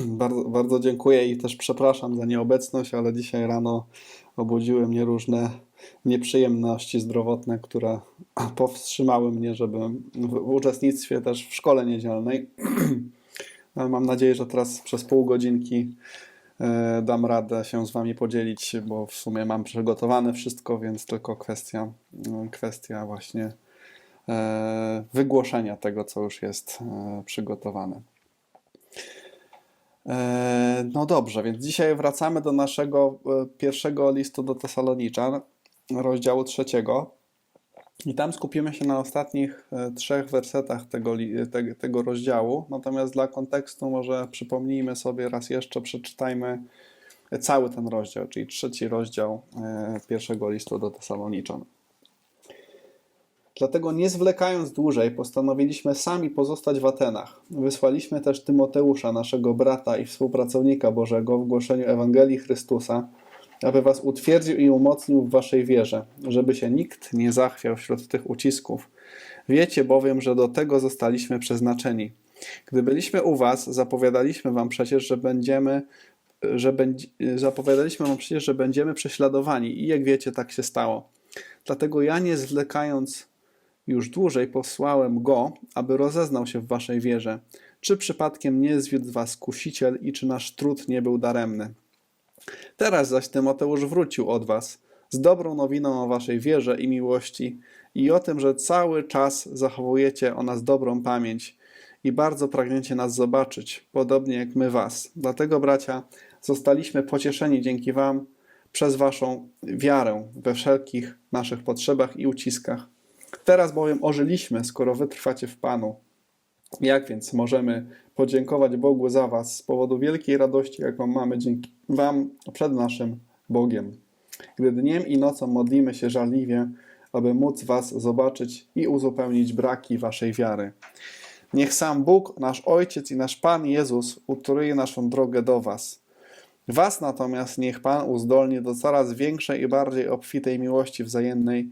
Bardzo, bardzo dziękuję i też przepraszam za nieobecność, ale dzisiaj rano obudziły mnie różne nieprzyjemności zdrowotne, które powstrzymały mnie, żeby w uczestnictwie też w szkole niedzielnej. Mam nadzieję, że teraz przez pół godzinki e, dam radę się z Wami podzielić, bo w sumie mam przygotowane wszystko, więc tylko kwestia, no, kwestia właśnie e, wygłoszenia tego, co już jest e, przygotowane. E, No dobrze, więc dzisiaj wracamy do naszego e, pierwszego listu do Tesaloniczan, rozdziału trzeciego. I tam skupimy się na ostatnich e, trzech wersetach tego, tego rozdziału. Natomiast dla kontekstu może przypomnijmy sobie raz jeszcze, przeczytajmy cały ten rozdział, czyli trzeci rozdział pierwszego listu do Tesaloniczan. Dlatego nie zwlekając dłużej, postanowiliśmy sami pozostać w Atenach. Wysłaliśmy też Tymoteusza, naszego brata i współpracownika Bożego w głoszeniu Ewangelii Chrystusa, aby was utwierdził i umocnił w waszej wierze, żeby się nikt nie zachwiał wśród tych ucisków. Wiecie bowiem, że do tego zostaliśmy przeznaczeni. Gdy byliśmy u was, zapowiadaliśmy wam przecież, że będziemy że będzie, zapowiadaliśmy wam przecież, że będziemy prześladowani i jak wiecie, tak się stało. Dlatego ja nie zwlekając już dłużej posłałem go, aby rozeznał się w waszej wierze, czy przypadkiem nie zwiódł was kusiciel i czy nasz trud nie był daremny. Teraz zaś Tymoteusz wrócił od was z dobrą nowiną o waszej wierze i miłości i o tym, że cały czas zachowujecie o nas dobrą pamięć i bardzo pragniecie nas zobaczyć, podobnie jak my was. Dlatego, bracia, zostaliśmy pocieszeni dzięki wam przez waszą wiarę we wszelkich naszych potrzebach i uciskach. Teraz bowiem ożyliśmy, skoro wy trwacie w Panu. Jak więc możemy podziękować Bogu za Was z powodu wielkiej radości, jaką mamy dzięki Wam przed naszym Bogiem? Gdy dniem i nocą modlimy się żarliwie, aby móc Was zobaczyć i uzupełnić braki Waszej wiary. Niech sam Bóg, nasz Ojciec i nasz Pan Jezus utruje naszą drogę do Was. Was natomiast niech Pan uzdolni do coraz większej i bardziej obfitej miłości wzajemnej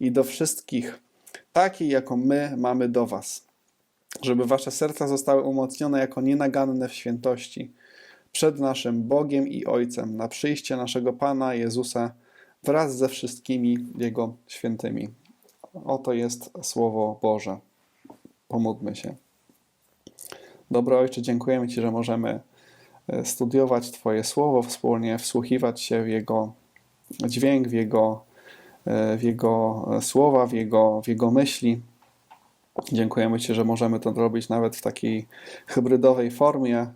i do wszystkich, takiej jaką my mamy do Was, żeby Wasze serca zostały umocnione jako nienaganne w świętości przed naszym Bogiem i Ojcem na przyjście naszego Pana Jezusa wraz ze wszystkimi Jego świętymi. Oto jest Słowo Boże. Pomódlmy się. Dobry Ojcze, dziękujemy Ci, że możemy e, studiować Twoje Słowo wspólnie, wsłuchiwać się w Jego dźwięk, w Jego, w jego słowa, w Jego, w Jego myśli. Dziękujemy Ci, że możemy to robić nawet w takiej hybrydowej formie.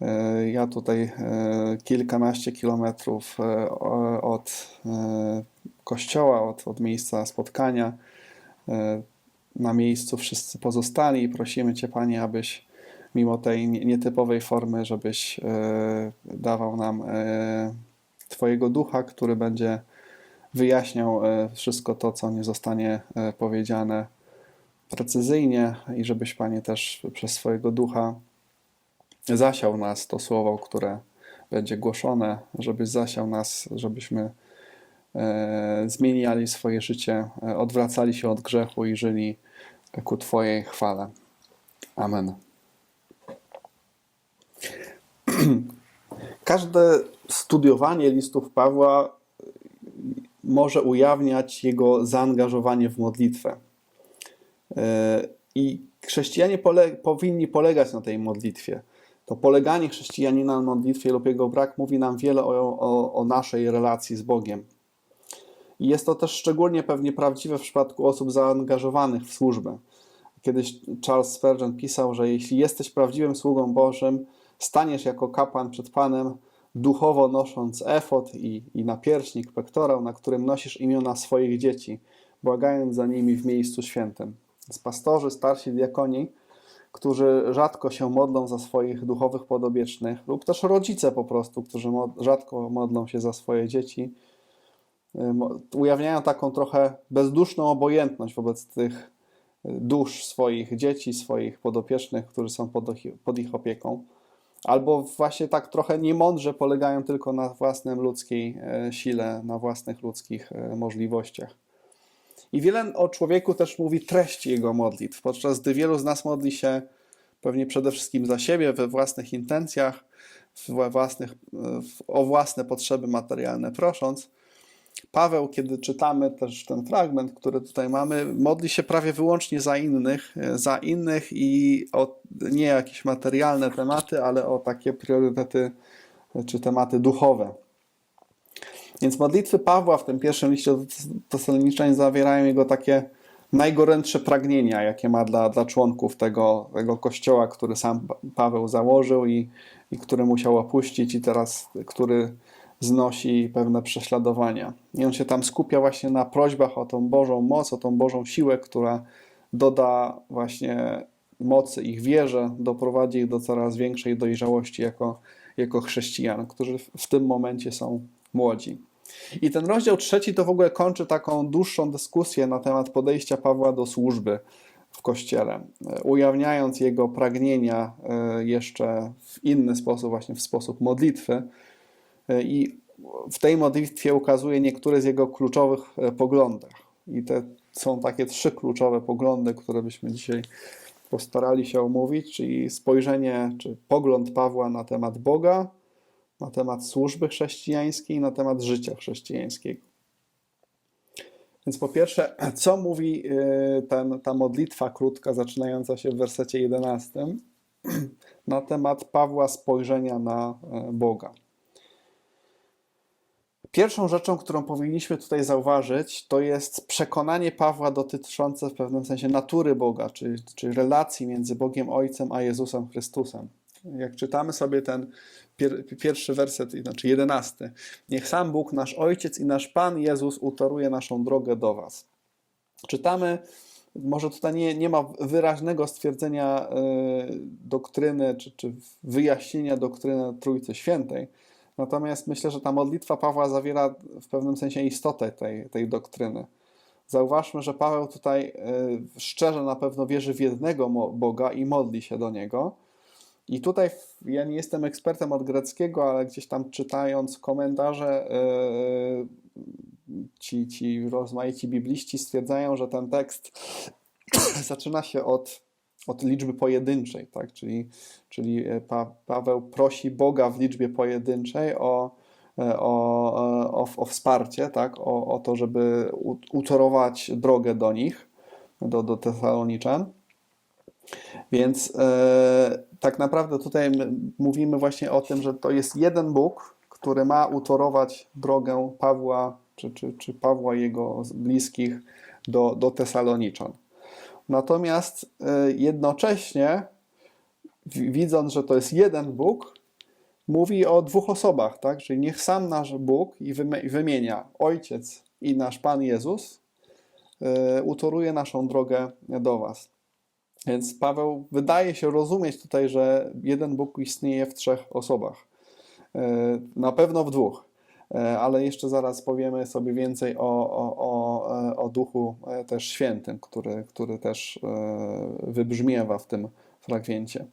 E, Ja tutaj e, kilkanaście kilometrów e, od e, kościoła, od, od miejsca spotkania. E, Na miejscu wszyscy pozostali prosimy Cię, Panie, abyś mimo tej nie- nietypowej formy, żebyś e, dawał nam e, Twojego ducha, który będzie wyjaśniał e, wszystko to, co nie zostanie e, powiedziane precyzyjnie i żebyś, Panie, też przez swojego ducha zasiał nas to słowo, które będzie głoszone, żebyś zasiał nas, żebyśmy e, zmieniali swoje życie, odwracali się od grzechu i żyli ku Twojej chwale. Amen. Każde studiowanie listów Pawła może ujawniać jego zaangażowanie w modlitwę. E, I chrześcijanie pole, powinni polegać na tej modlitwie. To poleganie chrześcijanina na modlitwie lub jego brak mówi nam wiele o, o, o naszej relacji z Bogiem. I jest to też szczególnie pewnie prawdziwe w przypadku osób zaangażowanych w służbę. Kiedyś Charles Spurgeon pisał, że jeśli jesteś prawdziwym sługą Bożym, staniesz jako kapłan przed Panem, duchowo nosząc efot i, i napierśnik, pektorał, na którym nosisz imiona swoich dzieci, błagając za nimi w miejscu świętym. Z pastorzy, starsi diakoni, którzy rzadko się modlą za swoich duchowych podobiecznych, lub też rodzice po prostu, którzy mo- rzadko modlą się za swoje dzieci, y, ujawniają taką trochę bezduszną obojętność wobec tych y, dusz swoich dzieci, swoich podopiecznych, którzy są pod, pod ich opieką. Albo właśnie tak trochę niemądrze polegają tylko na własnym ludzkiej e, sile, na własnych ludzkich e, możliwościach. I wiele o człowieku też mówi treść jego modlitw, podczas gdy wielu z nas modli się pewnie przede wszystkim za siebie, we własnych intencjach, we własnych, w- o własne potrzeby materialne prosząc. Paweł, kiedy czytamy też ten fragment, który tutaj mamy, modli się prawie wyłącznie za innych, e, za innych i o nie jakieś materialne tematy, ale o takie priorytety e, czy tematy duchowe. Więc modlitwy Pawła w tym pierwszym liście do Tesaloniczan zawierają jego takie najgorętsze pragnienia, jakie ma dla, dla członków tego, tego kościoła, który sam Pa- Paweł założył i, i który musiał opuścić, i teraz który znosi pewne prześladowania. I on się tam skupia właśnie na prośbach o tą Bożą moc, o tą Bożą siłę, która doda właśnie mocy ich wierze, doprowadzi ich do coraz większej dojrzałości jako, jako chrześcijan, którzy w- tym momencie są młodzi. I ten rozdział trzeci to w ogóle kończy taką dłuższą dyskusję na temat podejścia Pawła do służby w kościele, e, ujawniając jego pragnienia e, jeszcze w inny sposób, właśnie w sposób modlitwy. E, I w tej modlitwie ukazuje niektóre z jego kluczowych e, poglądach. I te są takie trzy kluczowe poglądy, które byśmy dzisiaj postarali się omówić, czyli spojrzenie, czy pogląd Pawła na temat Boga, na temat służby chrześcijańskiej, na temat życia chrześcijańskiego. Więc po pierwsze, co mówi y, ten, ta modlitwa krótka, zaczynająca się w wersecie 11, na temat Pawła spojrzenia na e, Boga. Pierwszą rzeczą, którą powinniśmy tutaj zauważyć, to jest przekonanie Pawła dotyczące w pewnym sensie natury Boga, czy, czy relacji między Bogiem Ojcem a Jezusem Chrystusem. Jak czytamy sobie ten pier, pierwszy werset, znaczy jedenasty. Niech sam Bóg, nasz Ojciec i nasz Pan Jezus utoruje naszą drogę do Was. Czytamy, może tutaj nie, nie ma wyraźnego stwierdzenia y, doktryny, czy, czy wyjaśnienia doktryny Trójcy Świętej, Natomiast myślę, że ta modlitwa Pawła zawiera w pewnym sensie istotę tej, tej doktryny. Zauważmy, że Paweł tutaj y, szczerze na pewno wierzy w jednego Boga i modli się do niego. I tutaj ja nie jestem ekspertem od greckiego, ale gdzieś tam czytając komentarze, y, ci, ci rozmaici bibliści stwierdzają, że ten tekst zaczyna się od, od liczby pojedynczej, tak? czyli, czyli e, pa, Paweł prosi Boga w liczbie pojedynczej o, e, o, o, o wsparcie, tak? o, o to, żeby utorować drogę do nich, do, do Tesaloniczan. Więc e, tak naprawdę tutaj my mówimy właśnie o tym, że to jest jeden Bóg, który ma utorować drogę Pawła, czy, czy, czy Pawła i jego bliskich do, do Tesaloniczan. Natomiast e, jednocześnie, widząc, że to jest jeden Bóg, mówi o dwóch osobach, tak? Czyli niech sam nasz Bóg i wymi- wymienia Ojciec i nasz Pan Jezus e, utoruje naszą drogę do Was. Więc Paweł wydaje się rozumieć tutaj, że jeden Bóg istnieje w trzech osobach. E, Na pewno w dwóch, ale jeszcze zaraz powiemy sobie więcej o, o, o, e, o Duchu e, też Świętym, który, który też e, wybrzmiewa w tym fragmencie.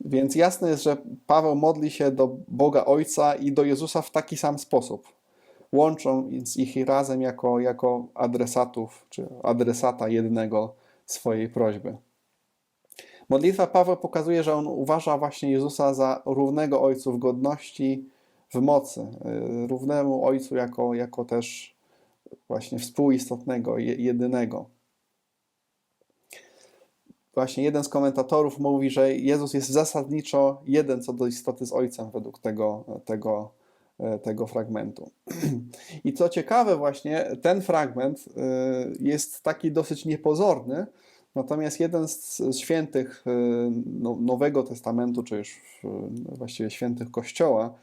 Więc jasne jest, że Paweł modli się do Boga Ojca i do Jezusa w taki sam sposób. Łącząc ich razem jako, jako adresatów, czy adresata jednego swojej prośby. Modlitwa Pawła pokazuje, że on uważa właśnie Jezusa za równego Ojcu w godności, w mocy, y, równemu Ojcu jako, jako też właśnie współistotnego, je- jedynego. Właśnie jeden z komentatorów mówi, że Jezus jest zasadniczo jeden co do istoty z Ojcem według tego, tego, e, tego fragmentu. I co ciekawe, właśnie ten fragment y, jest taki dosyć niepozorny, natomiast jeden z, świętych y, no, Nowego Testamentu, czy już właściwie świętych Kościoła,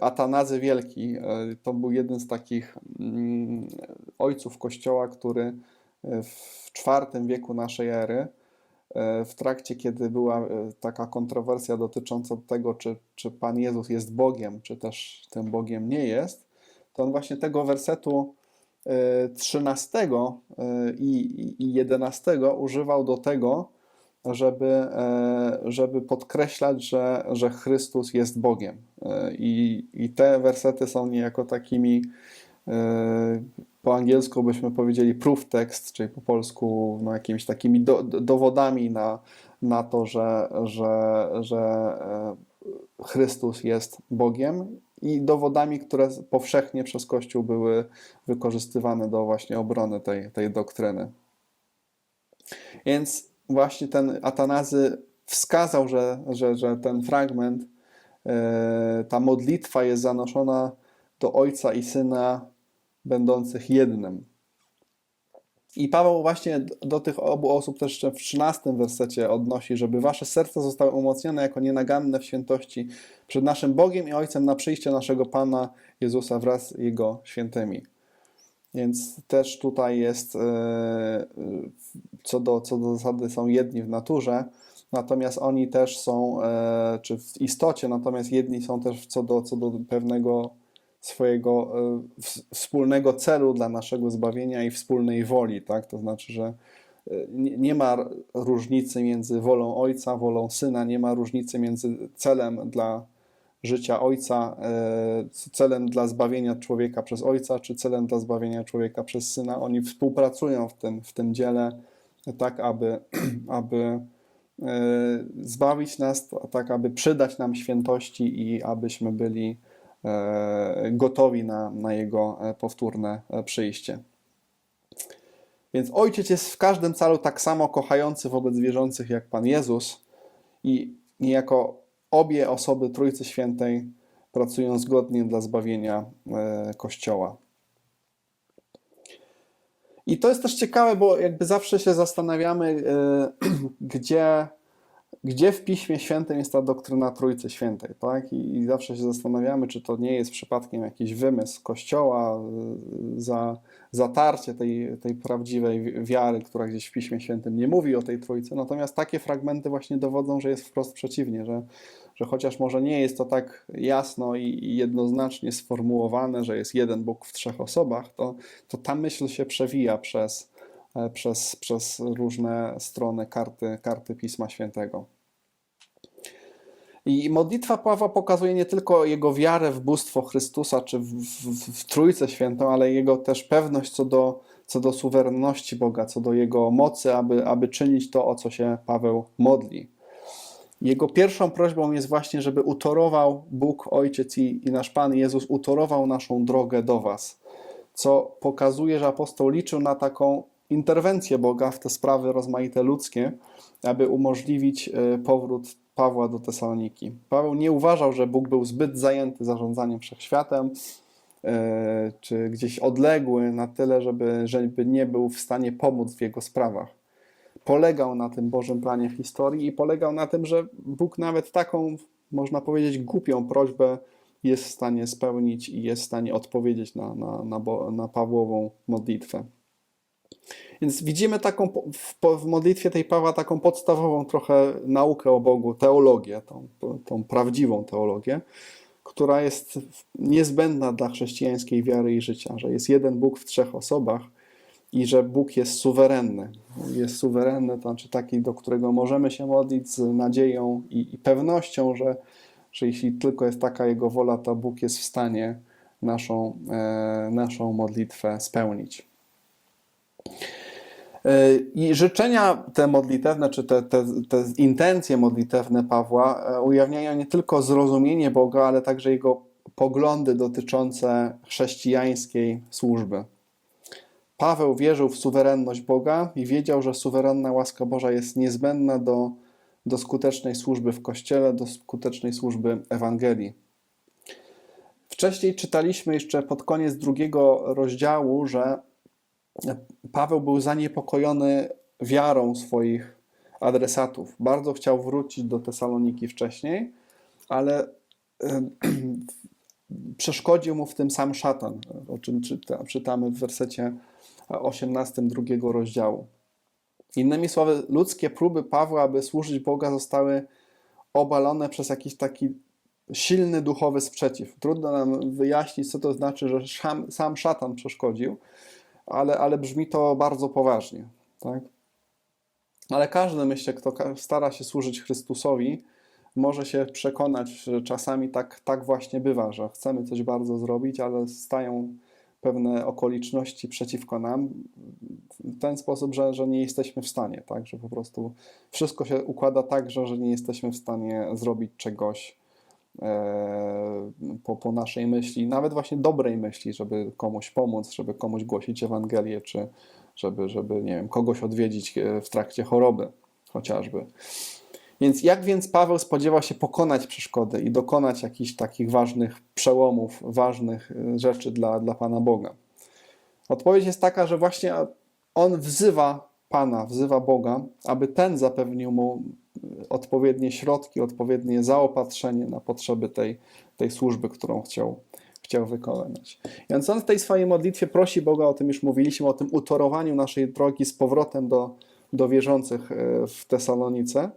Atanazy Wielki, y, to był jeden z takich mm, ojców Kościoła, który y, w IV wieku naszej ery, w trakcie, kiedy była taka kontrowersja dotycząca tego, czy, czy Pan Jezus jest Bogiem, czy też tym Bogiem nie jest, to on właśnie tego wersetu y, 13 y, i, i- i 11 używał do tego, żeby, e, żeby podkreślać, że, że Chrystus jest Bogiem. E, I, I te wersety są niejako takimi, e, po angielsku byśmy powiedzieli proof text, czyli po polsku no, jakimiś takimi do, do- dowodami na, na to, że, że, że Chrystus jest Bogiem i dowodami, które powszechnie przez Kościół były wykorzystywane do właśnie obrony tej, tej doktryny. Więc właśnie ten Atanazy wskazał, że, że, że ten fragment, e, ta modlitwa jest zanoszona do Ojca i Syna będących jednym. I Paweł właśnie do tych obu osób też w 13 wersecie odnosi, żeby wasze serca zostały umocnione jako nienaganne w świętości przed naszym Bogiem i Ojcem na przyjście naszego Pana Jezusa wraz z Jego świętymi. Więc też tutaj jest, e, co do, co do zasady, są jedni w naturze, natomiast oni też są, e, czy w istocie, natomiast jedni są też co do, co do pewnego swojego e, wspólnego celu dla naszego zbawienia i wspólnej woli, tak? To znaczy, że nie ma różnicy między wolą Ojca, wolą Syna, nie ma różnicy między celem dla życia Ojca, e, celem dla zbawienia człowieka przez Ojca, czy celem dla zbawienia człowieka przez Syna. Oni współpracują w tym, w tym dziele, tak aby, aby e, zbawić nas, tak aby przydać nam świętości i abyśmy byli e, gotowi na, na Jego powtórne przyjście. Więc Ojciec jest w każdym calu tak samo kochający wobec wierzących jak Pan Jezus i niejako obie osoby Trójcy Świętej pracują zgodnie dla zbawienia e, Kościoła. I to jest też ciekawe, bo jakby zawsze się zastanawiamy, e, gdzie, gdzie w Piśmie Świętym jest ta doktryna Trójcy Świętej, tak? I, I, zawsze się zastanawiamy, czy to nie jest przypadkiem jakiś wymysł Kościoła e, za zatarcie tej, tej prawdziwej wiary, która gdzieś w Piśmie Świętym nie mówi o tej Trójcy. Natomiast takie fragmenty właśnie dowodzą, że jest wprost przeciwnie, że że chociaż może nie jest to tak jasno i jednoznacznie sformułowane, że jest jeden Bóg w trzech osobach, to, to ta myśl się przewija przez, przez, przez różne strony karty, karty Pisma Świętego. I modlitwa Pawła pokazuje nie tylko jego wiarę w bóstwo Chrystusa czy w, w, w Trójcę Świętą, ale jego też pewność co do, co do suwerenności Boga, co do jego mocy, aby, aby czynić to, o co się Paweł modli. Jego pierwszą prośbą jest właśnie, żeby utorował Bóg, Ojciec i, i nasz Pan Jezus, utorował naszą drogę do Was, co pokazuje, że apostoł liczył na taką interwencję Boga w te sprawy rozmaite ludzkie, aby umożliwić e, powrót Pawła do Tesaloniki. Paweł nie uważał, że Bóg był zbyt zajęty zarządzaniem wszechświatem, e, czy gdzieś odległy na tyle, żeby, żeby nie był w stanie pomóc w jego sprawach polegał na tym Bożym planie historii i polegał na tym, że Bóg nawet taką, można powiedzieć, głupią prośbę jest w stanie spełnić i jest w stanie odpowiedzieć na, na, na, na Pawłową modlitwę. Więc widzimy taką w, w, modlitwie tej Pawła taką podstawową trochę naukę o Bogu, teologię, tą, tą prawdziwą teologię, która jest niezbędna dla chrześcijańskiej wiary i życia, że jest jeden Bóg w trzech osobach i że Bóg jest suwerenny. Jest suwerenny, to znaczy taki, do którego możemy się modlić z nadzieją i, i pewnością, że, że jeśli tylko jest taka Jego wola, to Bóg jest w stanie naszą, e, naszą modlitwę spełnić. I życzenia te modlitewne, czy te, te, te intencje modlitewne Pawła e, ujawniają nie tylko zrozumienie Boga, ale także jego poglądy dotyczące chrześcijańskiej służby. Paweł wierzył w suwerenność Boga i wiedział, że suwerenna łaska Boża jest niezbędna do, do skutecznej służby w Kościele, do skutecznej służby Ewangelii. Wcześniej czytaliśmy jeszcze pod koniec drugiego rozdziału, że Paweł był zaniepokojony wiarą swoich adresatów. Bardzo chciał wrócić do Tesaloniki wcześniej, ale przeszkodził mu w tym sam szatan, o czym czytamy w wersecie 18 drugiego rozdziału. Innymi słowy, ludzkie próby Pawła, aby służyć Boga, zostały obalone przez jakiś taki silny duchowy sprzeciw. Trudno nam wyjaśnić, co to znaczy, że sam, sam szatan przeszkodził, ale, ale brzmi to bardzo poważnie. Tak? Ale każdy, myślę, kto stara się służyć Chrystusowi, może się przekonać, że czasami tak, tak właśnie bywa, że chcemy coś bardzo zrobić, ale stają pewne okoliczności przeciwko nam w ten sposób, że, że nie jesteśmy w stanie, tak? Że po prostu wszystko się układa tak, że, że nie jesteśmy w stanie zrobić czegoś po, po naszej myśli, nawet właśnie dobrej myśli, żeby komuś pomóc, żeby komuś głosić Ewangelię, czy żeby, żeby nie wiem, kogoś odwiedzić e, w trakcie choroby chociażby. Więc jak więc Paweł spodziewał się pokonać przeszkody i dokonać jakichś takich ważnych przełomów, ważnych y, rzeczy dla, dla Pana Boga? Odpowiedź jest taka, że właśnie on wzywa Pana, wzywa Boga, aby ten zapewnił mu odpowiednie środki, odpowiednie zaopatrzenie na potrzeby tej, tej służby, którą chciał, chciał wykonać. Więc on w tej swojej modlitwie prosi Boga, o tym już mówiliśmy, o tym utorowaniu naszej drogi z powrotem do, do wierzących y, w Tesalonice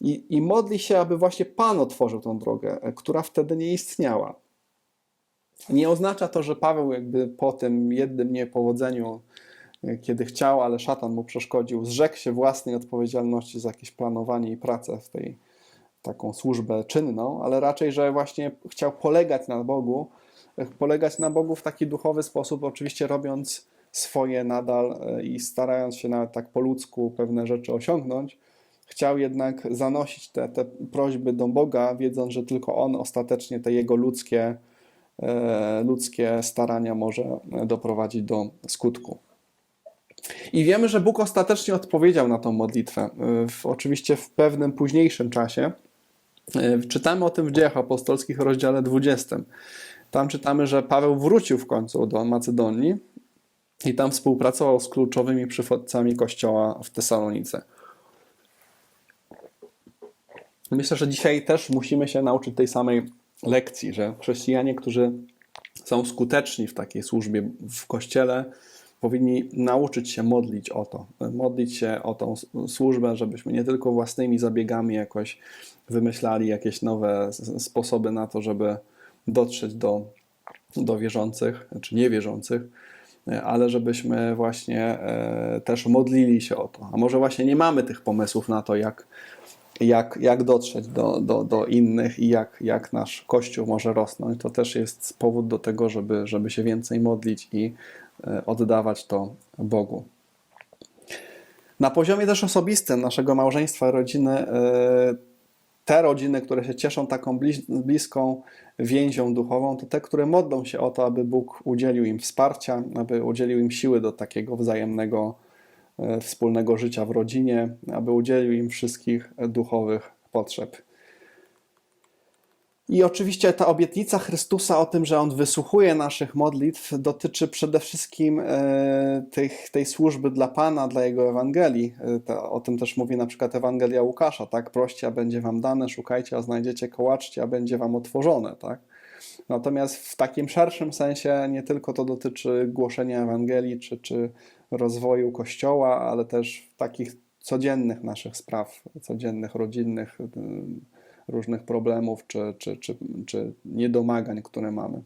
i, I modli się, aby właśnie Pan otworzył tą drogę, e, która wtedy nie istniała. Nie oznacza to, że Paweł jakby po tym jednym niepowodzeniu, e, kiedy chciał, ale szatan mu przeszkodził, zrzekł się własnej odpowiedzialności za jakieś planowanie i pracę w tej taką służbę czynną, ale raczej, że właśnie chciał polegać na Bogu, e, polegać na Bogu w taki duchowy sposób, oczywiście robiąc swoje nadal i starając się nawet tak po ludzku pewne rzeczy osiągnąć, chciał jednak zanosić te, te prośby do Boga, wiedząc, że tylko On ostatecznie te jego ludzkie, e, ludzkie starania może doprowadzić do skutku. I wiemy, że Bóg ostatecznie odpowiedział na tą modlitwę, e, w, oczywiście w pewnym późniejszym czasie. E, czytamy o tym w Dziejach Apostolskich, rozdziale 20. Tam czytamy, że Paweł wrócił w końcu do Macedonii i tam współpracował z kluczowymi przywódcami kościoła w Tesalonice. Myślę, że dzisiaj też musimy się nauczyć tej samej lekcji, że chrześcijanie, którzy są skuteczni w takiej służbie w kościele, powinni nauczyć się modlić o to, modlić się o tą służbę, żebyśmy nie tylko własnymi zabiegami jakoś wymyślali jakieś nowe sposoby na to, żeby dotrzeć do, do wierzących czy niewierzących, ale żebyśmy właśnie e, też modlili się o to. A może właśnie nie mamy tych pomysłów na to, jak jak, jak dotrzeć do, do, do innych i jak, jak nasz Kościół może rosnąć. To też jest powód do tego, żeby, żeby się więcej modlić i e, oddawać to Bogu. Na poziomie też osobistym naszego małżeństwa, rodziny, e, te rodziny, które się cieszą taką bliską więzią duchową, to te, które modlą się o to, aby Bóg udzielił im wsparcia, aby udzielił im siły do takiego wzajemnego wspólnego życia w rodzinie, aby udzielił im wszystkich duchowych potrzeb. I oczywiście ta obietnica Chrystusa o tym, że On wysłuchuje naszych modlitw, dotyczy przede wszystkim e, tych, tej służby dla Pana, dla Jego Ewangelii. E, o tym też mówi na przykład Ewangelia Łukasza, tak? Proście, a będzie wam dane, szukajcie, a znajdziecie, kołaczcie, a będzie wam otworzone, tak? Natomiast w takim szerszym sensie nie tylko to dotyczy głoszenia Ewangelii czy, czy rozwoju Kościoła, ale też takich codziennych naszych spraw, codziennych, rodzinnych, y, różnych problemów czy, czy, czy, czy niedomagań, które mamy.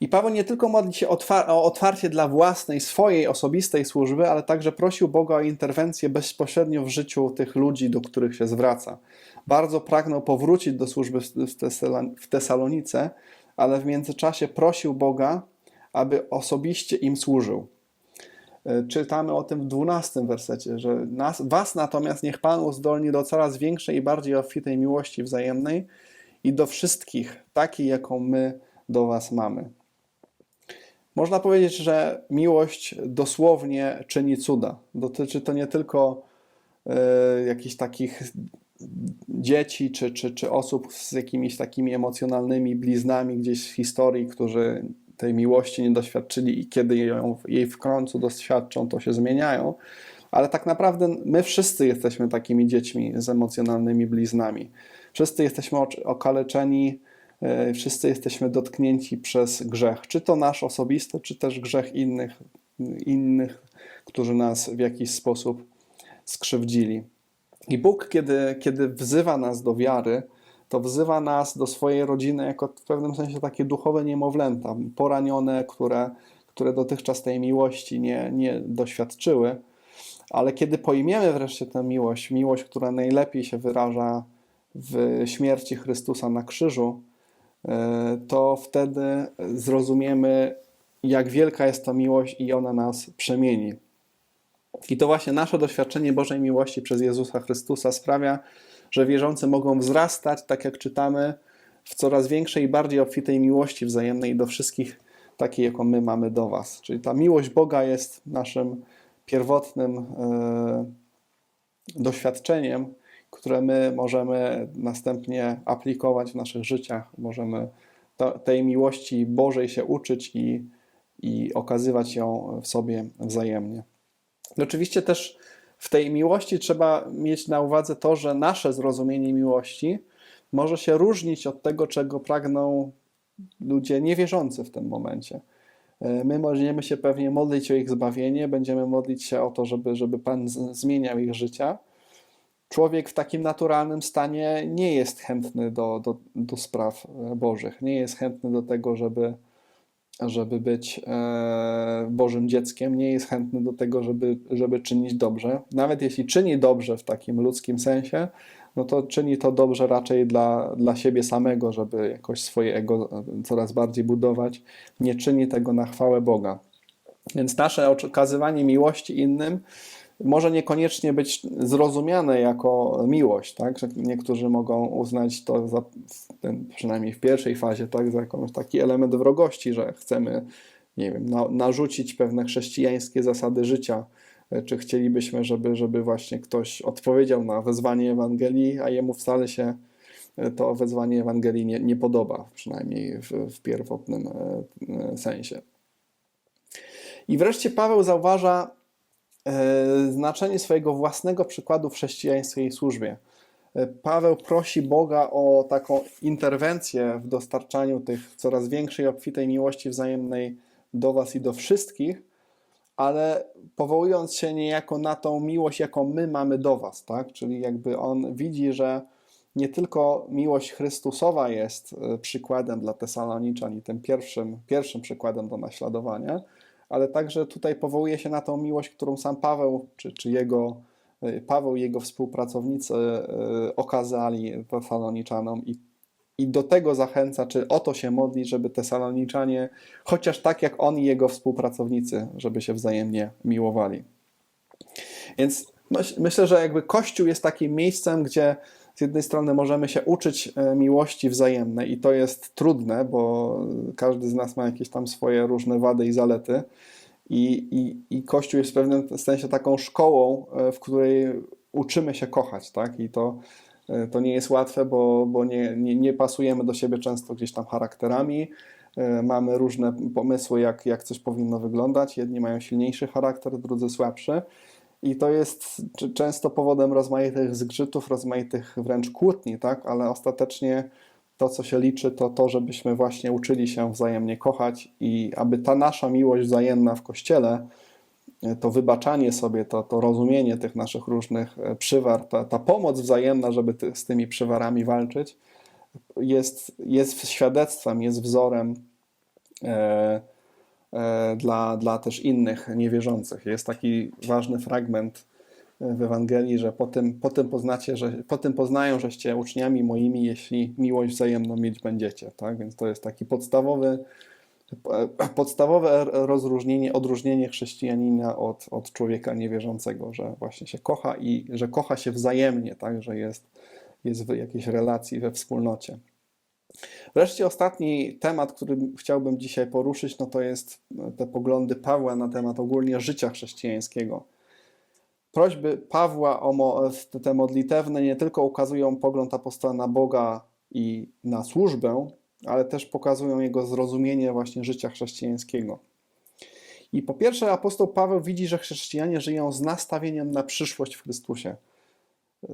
I Paweł nie tylko modli się o otwarcie dla własnej, swojej osobistej służby, ale także prosił Boga o interwencję bezpośrednio w życiu tych ludzi, do których się zwraca. Bardzo pragnął powrócić do służby w Tesalonice, ale w międzyczasie prosił Boga, aby osobiście im służył. E, czytamy o tym w dwunastym wersecie, że nas, was natomiast niech Pan uzdolni do coraz większej i bardziej obfitej miłości wzajemnej i do wszystkich, takiej jaką my do was mamy. Można powiedzieć, że miłość dosłownie czyni cuda. Dotyczy to nie tylko y, jakichś takich dzieci czy, czy, czy osób z jakimiś takimi emocjonalnymi bliznami gdzieś w historii, którzy tej miłości nie doświadczyli i kiedy ją, jej w końcu doświadczą, to się zmieniają. Ale tak naprawdę my wszyscy jesteśmy takimi dziećmi z emocjonalnymi bliznami. Wszyscy jesteśmy okaleczeni, e, wszyscy jesteśmy dotknięci przez grzech. Czy to nasz osobisty, czy też grzech innych, innych którzy nas w jakiś sposób skrzywdzili. I Bóg, kiedy, kiedy wzywa nas do wiary, to wzywa nas do swojej rodziny jako w pewnym sensie takie duchowe niemowlęta, poranione, które, które dotychczas tej miłości nie, nie doświadczyły. Ale kiedy pojmiemy wreszcie tę miłość, miłość, która najlepiej się wyraża w śmierci Chrystusa na krzyżu, e, to wtedy zrozumiemy, jak wielka jest ta miłość i ona nas przemieni. I to właśnie nasze doświadczenie Bożej miłości przez Jezusa Chrystusa sprawia, że wierzący mogą wzrastać, tak jak czytamy, w coraz większej i bardziej obfitej miłości wzajemnej do wszystkich, takiej, jaką my mamy do Was. Czyli ta miłość Boga jest naszym pierwotnym e, doświadczeniem, które my możemy następnie aplikować w naszych życiach. Możemy tej miłości Bożej się uczyć i, i okazywać ją w sobie wzajemnie. Oczywiście też w tej miłości trzeba mieć na uwadze to, że nasze zrozumienie miłości może się różnić od tego, czego pragną ludzie niewierzący w tym momencie. My możemy się pewnie modlić o ich zbawienie, będziemy modlić się o to, żeby, żeby Pan zmieniał ich życia. Człowiek w takim naturalnym stanie nie jest chętny do, do, do spraw Bożych, nie jest chętny do tego, żeby, żeby być e, Bożym dzieckiem, nie jest chętny do tego, żeby, żeby czynić dobrze. Nawet jeśli czyni dobrze w takim ludzkim sensie, no to czyni to dobrze raczej dla, dla siebie samego, żeby jakoś swoje ego coraz bardziej budować. Nie czyni tego na chwałę Boga. Więc nasze okazywanie miłości innym może niekoniecznie być zrozumiane jako miłość, tak? Niektórzy mogą uznać to za, przynajmniej w pierwszej fazie, tak, za jakąś taki element wrogości, że chcemy, nie wiem, na, narzucić pewne chrześcijańskie zasady życia, czy chcielibyśmy, żeby, żeby właśnie ktoś odpowiedział na wezwanie Ewangelii, a jemu wcale się to wezwanie Ewangelii nie, nie podoba, przynajmniej w, w pierwotnym e, sensie. I wreszcie Paweł zauważa znaczenie swojego własnego przykładu w chrześcijańskiej służbie. E, Paweł prosi Boga o taką interwencję w dostarczaniu tych coraz większej, obfitej miłości wzajemnej do Was i do wszystkich, ale powołując się niejako na tą miłość, jaką my mamy do Was, tak? Czyli jakby on widzi, że nie tylko miłość Chrystusowa jest e, przykładem dla Tesaloniczan i tym pierwszym, pierwszym przykładem do naśladowania, ale także tutaj powołuje się na tą miłość, którą sam Paweł, czy, czy jego, e, Paweł i jego współpracownicy e, okazali Tesaloniczanom i i do tego zachęca, czy o to się modli, żeby te Saloniczanie, chociaż tak jak on i jego współpracownicy, żeby się wzajemnie miłowali. Więc myślę, że jakby Kościół jest takim miejscem, gdzie z jednej strony możemy się uczyć e, miłości wzajemnej i to jest trudne, bo każdy z nas ma jakieś tam swoje różne wady i zalety. I, i, i Kościół jest w pewnym sensie taką szkołą, e, w której uczymy się kochać, tak? I to E, to nie jest łatwe, bo, bo nie, nie, nie pasujemy do siebie często gdzieś tam charakterami. Mamy różne pomysły, jak, jak coś powinno wyglądać. Jedni mają silniejszy charakter, drudzy słabszy. I to jest często powodem rozmaitych zgrzytów, rozmaitych wręcz kłótni, tak? ale ostatecznie to, co się liczy, to to, żebyśmy właśnie uczyli się wzajemnie kochać i aby ta nasza miłość wzajemna w kościele to wybaczanie sobie, to, to rozumienie tych naszych różnych e, przywar, ta, ta pomoc wzajemna, żeby ty, z tymi przywarami walczyć, jest, jest świadectwem, jest wzorem e, e, dla, dla też innych niewierzących. Jest taki ważny fragment e, w Ewangelii, że po tym, po tym poznacie, że po tym poznają, żeście uczniami moimi, jeśli miłość wzajemną mieć będziecie. Tak? Więc to jest taki podstawowy podstawowe rozróżnienie, odróżnienie chrześcijanina od, od człowieka niewierzącego, że właśnie się kocha i że kocha się wzajemnie, tak, że jest, jest w jakiejś relacji, we wspólnocie. Wreszcie ostatni temat, który chciałbym dzisiaj poruszyć, no to jest te poglądy Pawła na temat ogólnie życia chrześcijańskiego. Prośby Pawła o te modlitewne nie tylko ukazują pogląd apostoła na Boga i na służbę, ale też pokazują jego zrozumienie właśnie życia chrześcijańskiego. I po pierwsze, apostoł Paweł widzi, że chrześcijanie żyją z nastawieniem na przyszłość w Chrystusie.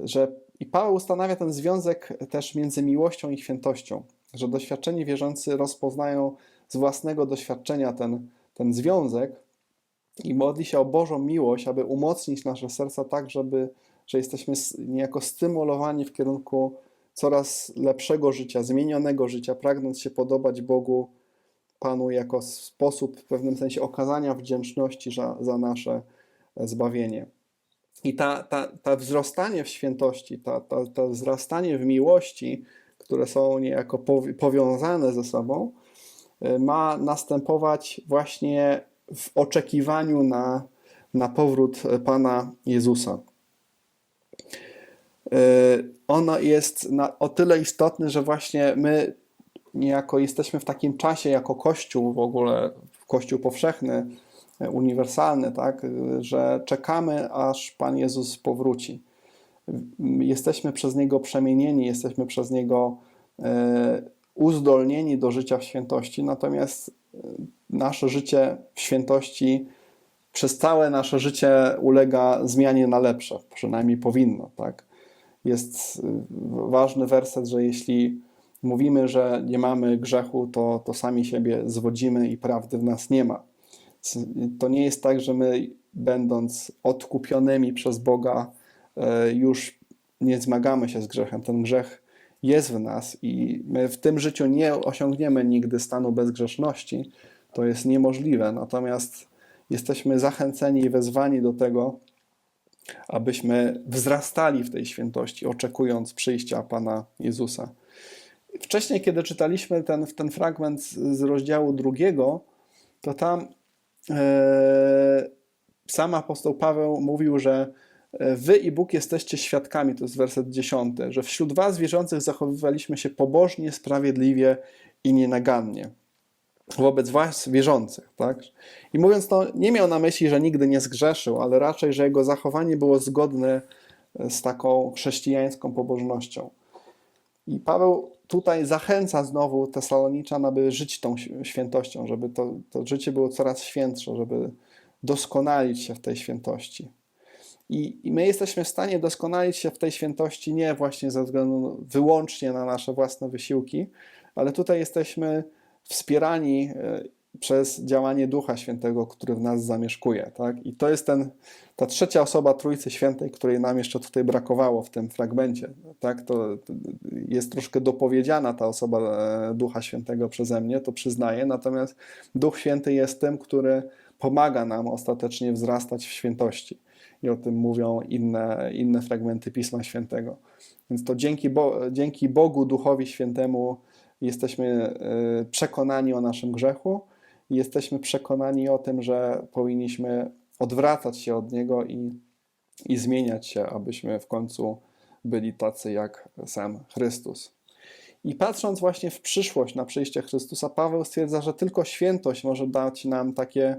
Że, I Paweł ustanawia ten związek też między miłością i świętością, że doświadczeni wierzący rozpoznają z własnego doświadczenia ten, ten związek i modli się o Bożą miłość, aby umocnić nasze serca tak, żeby, że jesteśmy niejako stymulowani w kierunku coraz lepszego życia, zmienionego życia, pragnąc się podobać Bogu, Panu, jako sposób w pewnym sensie okazania wdzięczności za, za nasze zbawienie. I ta, ta, ta wzrastanie w świętości, ta, ta, ta wzrastanie w miłości, które są niejako powi- powiązane ze sobą, y, ma następować właśnie w oczekiwaniu na, na powrót Pana Jezusa. Y, Ono jest na, o tyle istotne, że właśnie my niejako jesteśmy w takim czasie jako Kościół w ogóle, Kościół powszechny, y, uniwersalny, tak, że czekamy, aż Pan Jezus powróci. Jesteśmy przez Niego przemienieni, jesteśmy przez Niego y, uzdolnieni do życia w świętości, natomiast y, nasze życie w świętości przez całe nasze życie ulega zmianie na lepsze, przynajmniej powinno, tak? Jest y, ważny werset, że jeśli mówimy, że nie mamy grzechu, to, to sami siebie zwodzimy i prawdy w nas nie ma. To nie jest tak, że my, będąc odkupionymi przez Boga, y, już nie zmagamy się z grzechem. Ten grzech jest w nas i my w tym życiu nie osiągniemy nigdy stanu bezgrzeszności. To jest niemożliwe. Natomiast jesteśmy zachęceni i wezwani do tego, abyśmy wzrastali w tej świętości, oczekując przyjścia Pana Jezusa. Wcześniej, kiedy czytaliśmy ten, ten fragment z rozdziału drugiego, to tam e, sam apostoł Paweł mówił, że e, wy i Bóg jesteście świadkami, to jest werset 10, że wśród was wierzących zachowywaliśmy się pobożnie, sprawiedliwie i nienagannie wobec was wierzących, tak? I mówiąc to, nie miał na myśli, że nigdy nie zgrzeszył, ale raczej, że jego zachowanie było zgodne z taką chrześcijańską pobożnością. I Paweł tutaj zachęca znowu Tesaloniczan, aby żyć tą świętością, żeby to, to życie było coraz świętsze, żeby doskonalić się w tej świętości. I, I my jesteśmy w stanie doskonalić się w tej świętości nie właśnie ze względu wyłącznie na nasze własne wysiłki, ale tutaj jesteśmy wspierani e, przez działanie Ducha Świętego, który w nas zamieszkuje. Tak? I to jest ten, ta trzecia osoba Trójcy Świętej, której nam jeszcze tutaj brakowało w tym fragmencie. Tak? To, jest troszkę dopowiedziana ta osoba e, Ducha Świętego przeze mnie, to przyznaję, natomiast Duch Święty jest tym, który pomaga nam ostatecznie wzrastać w świętości. I o tym mówią inne, inne fragmenty Pisma Świętego. Więc to dzięki, Bo dzięki Bogu, Duchowi Świętemu, jesteśmy y, przekonani o naszym grzechu i jesteśmy przekonani o tym, że powinniśmy odwracać się od niego i, i zmieniać się, abyśmy w końcu byli tacy jak sam Chrystus. I patrząc właśnie w przyszłość na przyjście Chrystusa, Paweł stwierdza, że tylko świętość może dać nam takie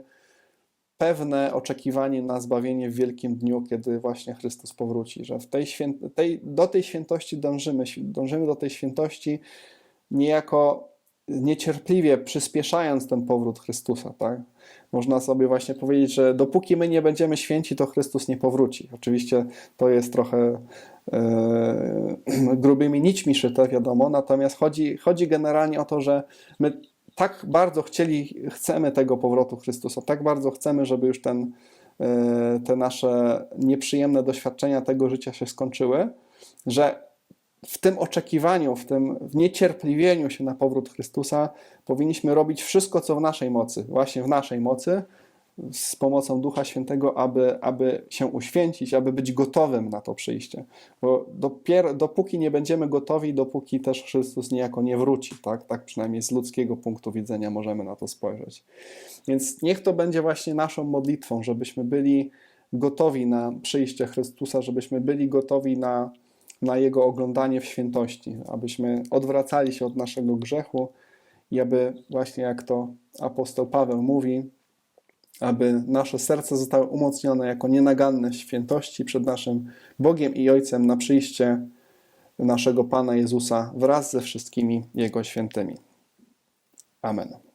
pewne oczekiwanie na zbawienie w wielkim dniu, kiedy właśnie Chrystus powróci, że w tej tej, do tej świętości dążymy, dążymy do tej świętości niejako niecierpliwie przyspieszając ten powrót Chrystusa, tak? Można sobie właśnie powiedzieć, że dopóki my nie będziemy święci, to Chrystus nie powróci. Oczywiście to jest trochę e, grubymi nićmi szyte, wiadomo, natomiast chodzi, chodzi generalnie o to, że my tak bardzo chcieli, chcemy tego powrotu Chrystusa, tak bardzo chcemy, żeby już ten, e, te nasze nieprzyjemne doświadczenia tego życia się skończyły, że w tym oczekiwaniu, w tym w niecierpliwieniu się na powrót Chrystusa powinniśmy robić wszystko, co w naszej mocy, właśnie w naszej mocy, z pomocą Ducha Świętego, aby, aby się uświęcić, aby być gotowym na to przyjście. Bo dopiero, dopóki nie będziemy gotowi, dopóki też Chrystus niejako nie wróci, tak? tak przynajmniej z ludzkiego punktu widzenia możemy na to spojrzeć. Więc niech to będzie właśnie naszą modlitwą, żebyśmy byli gotowi na przyjście Chrystusa, żebyśmy byli gotowi na na Jego oglądanie w świętości, abyśmy odwracali się od naszego grzechu i aby właśnie jak to apostoł Paweł mówi, aby nasze serce zostały umocnione jako nienaganne świętości przed naszym Bogiem i Ojcem na przyjście naszego Pana Jezusa wraz ze wszystkimi Jego świętymi. Amen.